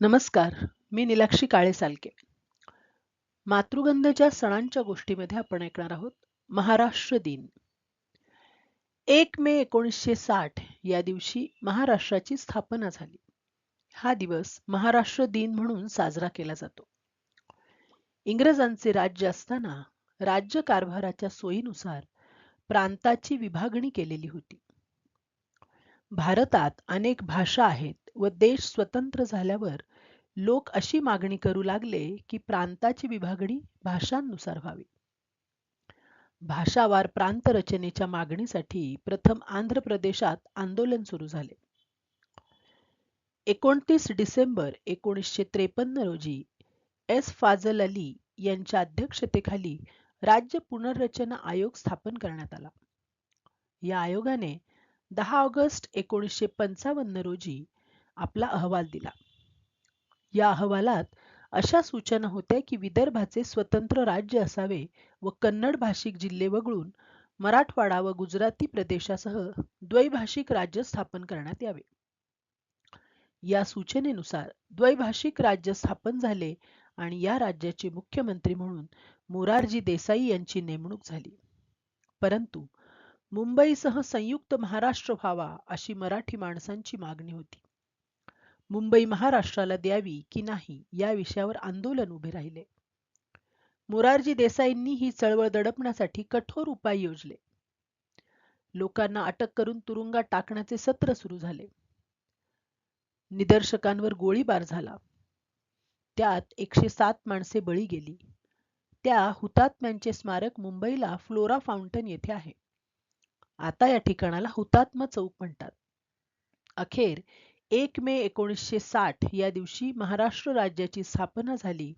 नमस्कार मी निलाक्षी काळे सालके मातृगंधच्या सणांच्या गोष्टीमध्ये आपण ऐकणार आहोत महाराष्ट्र दिन. एक मे एकोणीसशे साठ या दिवशी महाराष्ट्राची स्थापना झाली. हा दिवस महाराष्ट्र दिन म्हणून साजरा केला जातो. इंग्रजांचे राज्य असताना राज्य कारभाराच्या सोयीनुसार प्रांताची विभागणी केलेली होती. भारतात अनेक भाषा आहेत व देश स्वतंत्र झाल्यावर लोक अशी मागणी करू लागले की प्रांताची विभागणी भाषांनुसार व्हावी. भाषावार प्रांत रचनेच्या मागणीसाठी प्रथम आंध्र प्रदेशात आंदोलन सुरू झाले. एकोणतीस डिसेंबर एकोणीसशे त्रेपन्न रोजी एस. फाजल अली यांच्या अध्यक्षतेखाली राज्य पुनर्रचना आयोग स्थापन करण्यात आला. या आयोगाने दहा ऑगस्ट एकोणीसशे पंचावन्न रोजी आपला अहवाल दिला. या अहवालात अशा सूचना होत्या की विदर्भाचे स्वतंत्र राज्य असावे व कन्नड भाषिक जिल्हे वगळून मराठवाडा व गुजराती प्रदेशासह द्वैभाषिक राज्य स्थापन करण्यात यावे. या सूचनेनुसार द्वैभाषिक राज्य स्थापन झाले आणि या राज्याचे मुख्यमंत्री म्हणून मोरारजी देसाई यांची नेमणूक झाली. परंतु मुंबईसह संयुक्त महाराष्ट्र व्हावा अशी मराठी माणसांची मागणी होती. मुंबई महाराष्ट्राला द्यावी की नाही या विषयावर आंदोलन उभे राहिले. मोरारजी देसाईंनी ही चळवळ दडपण्यासाठी कठोर उपाय योजले. लोकांना अटक करून तुरुंगात टाकण्याचे सत्र सुरू झाले. निदर्शकांवर गोळीबार झाला. त्यात एकशे सात माणसे बळी गेली. त्या हुतात्म्यांचे स्मारक मुंबईला फ्लोरा फाउंटन येथे आहे. आता या ठिकाणाला हुतात्मा चौक म्हणतात. अखेर एक मे एकोणीसशे साठ या दिवशी महाराष्ट्र राज्याची स्थापना झाली.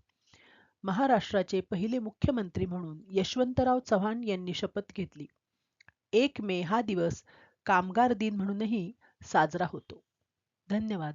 महाराष्ट्राचे पहिले मुख्यमंत्री म्हणून यशवंतराव चव्हाण यांनी शपथ घेतली. एक मे हा दिवस कामगार दिन म्हणूनही साजरा होतो. धन्यवाद.